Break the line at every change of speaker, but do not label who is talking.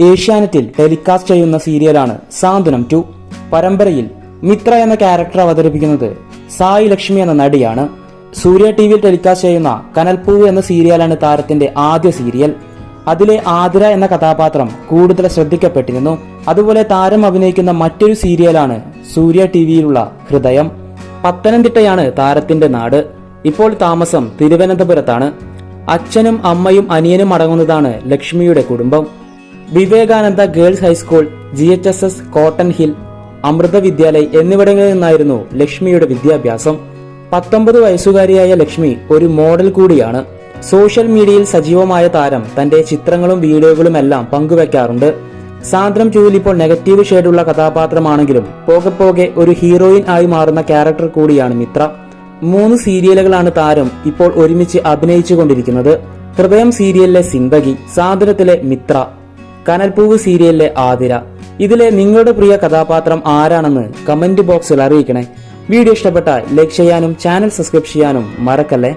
ഏഷ്യാനെറ്റിൽ ടെലികാസ്റ്റ് ചെയ്യുന്ന സീരിയലാണ് സാന്ത്വനം ടു. പരമ്പരയിൽ മിത്ര എന്ന ക്യാരക്ടർ അവതരിപ്പിക്കുന്നത് സായി ലക്ഷ്മി എന്ന നടിയാണ്. സൂര്യ ടി വിയിൽ ടെലികാസ്റ്റ് ചെയ്യുന്ന കനൽപ്പൂവ് എന്ന സീരിയലാണ് താരത്തിന്റെ ആദ്യ സീരിയൽ. അതിലെ ആതിര എന്ന കഥാപാത്രം കൂടുതൽ ശ്രദ്ധിക്കപ്പെട്ടിരുന്നു. അതുപോലെ താരം അഭിനയിക്കുന്ന മറ്റൊരു സീരിയലാണ് സൂര്യ ടി വിയിലുള്ള ഹൃദയം. പത്തനംതിട്ടയാണ് താരത്തിന്റെ നാട്. ഇപ്പോൾ താമസം തിരുവനന്തപുരത്താണ്. അച്ഛനും അമ്മയും അനിയനും അടങ്ങുന്നതാണ് ലക്ഷ്മിയുടെ കുടുംബം. Vivekananda girls high school G H S S cotton hill Amrita Vidyalaya എന്നിവിടങ്ങളിൽ നിന്നായിരുന്നു ലക്ഷ്മിയുടെ വിദ്യാഭ്യാസം. പത്തൊമ്പത് വയസ്സുകാരിയായ ലക്ഷ്മി ഒരു മോഡൽ കൂടിയാണ്. സോഷ്യൽ മീഡിയയിൽ സജീവമായ താരം തന്റെ ചിത്രങ്ങളും വീഡിയോകളും എല്ലാം പങ്കുവെക്കാറുണ്ട്. സാന്ദ്രം ടൂവിൽ ഇപ്പോൾ നെഗറ്റീവ് ഷെയ്ഡുള്ള കഥാപാത്രമാണെങ്കിലും പോകെ പോകെ ഒരു ഹീറോയിൻ ആയി മാറുന്ന ക്യാരക്ടർ കൂടിയാണ് മിത്ര. മൂന്ന് സീരിയലുകളാണ് താരം ഇപ്പോൾ ഒരുമിച്ച് അഭിനയിച്ചുകൊണ്ടിരിക്കുന്നത്. ഹൃദയം സീരിയലിലെ സിന്ദഗി സാന്ദ്രത്തിലെ മിത്ര. കനൽപൂവ് സീരിയലിലെ ആതിര. ഇതിലെ നിങ്ങളുടെ പ്രിയ കഥാപാത്രം ആരാണെന്ന് കമന്റ് ബോക്സിൽ അറിയിക്കണേ. വീഡിയോ ഇഷ്ടപ്പെട്ടാൽ ലൈക്ക് ചെയ്യാനും ചാനൽ സബ്സ്ക്രൈബ് ചെയ്യാനും മറക്കല്ലേ?